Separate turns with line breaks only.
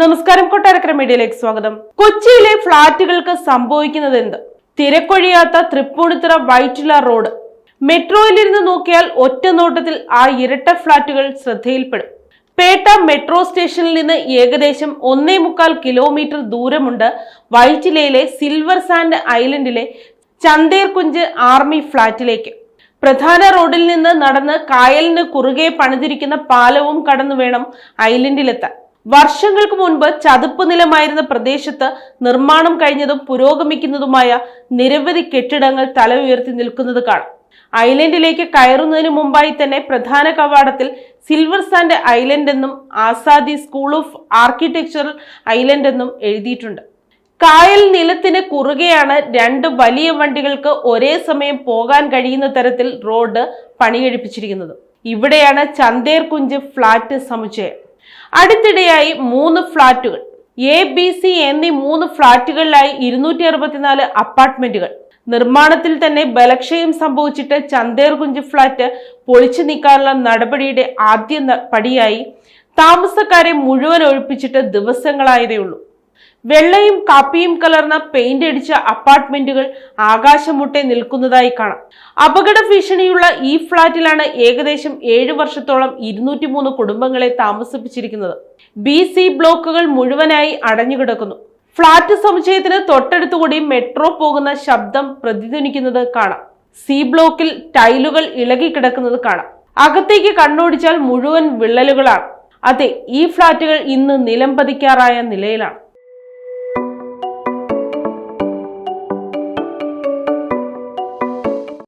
നമസ്കാരം കൊട്ടാരക്കര മീഡിയയിലേക്ക് സ്വാഗതം. കൊച്ചിയിലെ ഫ്ളാറ്റുകൾക്ക് സംഭവിക്കുന്നത് എന്ത് തിരക്കൊഴിയാത്ത തൃപ്പൂണിത്തുറ വൈറ്റില റോഡ്. മെട്രോയിലിരുന്ന് നോക്കിയാൽ ഒറ്റ നോട്ടത്തിൽ ആ ഇരട്ട ഫ്ളാറ്റുകൾ ശ്രദ്ധയിൽപ്പെടും. പേട്ട മെട്രോ സ്റ്റേഷനിൽ നിന്ന് ഏകദേശം ഒന്നേ മുക്കാൽ കിലോമീറ്റർ ദൂരമുണ്ട് വൈറ്റിലയിലെ സിൽവർ സാൻഡ് ഐലൻഡിലെ ചന്തേർകുഞ്ച് ആർമി ഫ്ളാറ്റിലേക്ക്. പ്രധാന റോഡിൽ നിന്ന് നടന്ന് കായലിന് കുറുകെ പണിതിരിക്കുന്ന പാലവും കടന്നു വേണം ഐലൻഡിലെത്താൻ. വർഷങ്ങൾക്ക് മുൻപ് ചതുപ്പ് നിലമായിരുന്ന പ്രദേശത്ത് നിർമ്മാണം കഴിഞ്ഞതും പുരോഗമിക്കുന്നതുമായ നിരവധി കെട്ടിടങ്ങൾ തല ഉയർത്തി നിൽക്കുന്നത് കാണാം. ഐലൻഡിലേക്ക് കയറുന്നതിന് മുമ്പായി തന്നെ പ്രധാന കവാടത്തിൽ സിൽവർ സാൻഡ് ഐലൻഡ് എന്നും Azadi school of architectural island എന്നും എഴുതിയിട്ടുണ്ട്. കായൽ നിലത്തിന് കുറുകെയാണ് രണ്ട് വലിയ വണ്ടികൾക്ക് ഒരേ സമയം പോകാൻ കഴിയുന്ന തരത്തിൽ റോഡ് പണികഴിപ്പിച്ചിരിക്കുന്നത് ഇവിടെയാണ് ചന്തേർ കുഞ്ച് ഫ്ളാറ്റ് സമുച്ചയം. അടുത്തിടെയായി മൂന്ന് ഫ്ളാറ്റുകൾ. എ ബി സി എന്നീ മൂന്ന് ഫ്ളാറ്റുകളിലായി ഇരുന്നൂറ്റി അറുപത്തിനാല് അപ്പാർട്ട്മെന്റുകൾ. നിർമ്മാണത്തിൽ തന്നെ ബലക്ഷയം സംഭവിച്ചിട്ട് ചന്തേർകുഞ്ച് ഫ്ളാറ്റ് പൊളിച്ചു നീക്കാനുള്ള നടപടിയുടെ ആദ്യ പടിയായി താമസക്കാരെ മുഴുവൻ ഒഴിപ്പിച്ചിട്ട് ദിവസങ്ങളായതേ ഉള്ളൂ വെള്ളയും കാപ്പിയും കലർന്ന പെയിന്റ് അടിച്ച അപ്പാർട്ട്മെന്റുകൾ ആകാശമുട്ടെ നിൽക്കുന്നതായി കാണാം. അപകട ഭീഷണിയുള്ള ഈ ഫ്ളാറ്റിലാണ് ഏകദേശം ഏഴു വർഷത്തോളം ഇരുന്നൂറ്റി മൂന്ന് കുടുംബങ്ങളെ താമസിപ്പിച്ചിരിക്കുന്നത്. ബി സി ബ്ലോക്കുകൾ മുഴുവനായി അടഞ്ഞുകിടക്കുന്നു. ഫ്ളാറ്റ് സമുച്ചയത്തിന് തൊട്ടടുത്തുകൂടി മെട്രോ പോകുന്ന ശബ്ദം പ്രതിധ്വനിക്കുന്നത് കാണാം. സി ബ്ലോക്കിൽ ടൈലുകൾ ഇളകി കിടക്കുന്നത് കാണാം. അകത്തേക്ക് കണ്ണോടിച്ചാൽ മുഴുവൻ വിള്ളലുകളാണ്. അതെ ഈ ഫ്ളാറ്റുകൾ ഇന്ന് നിലം പതിക്കാറായ നിലയിലാണ്.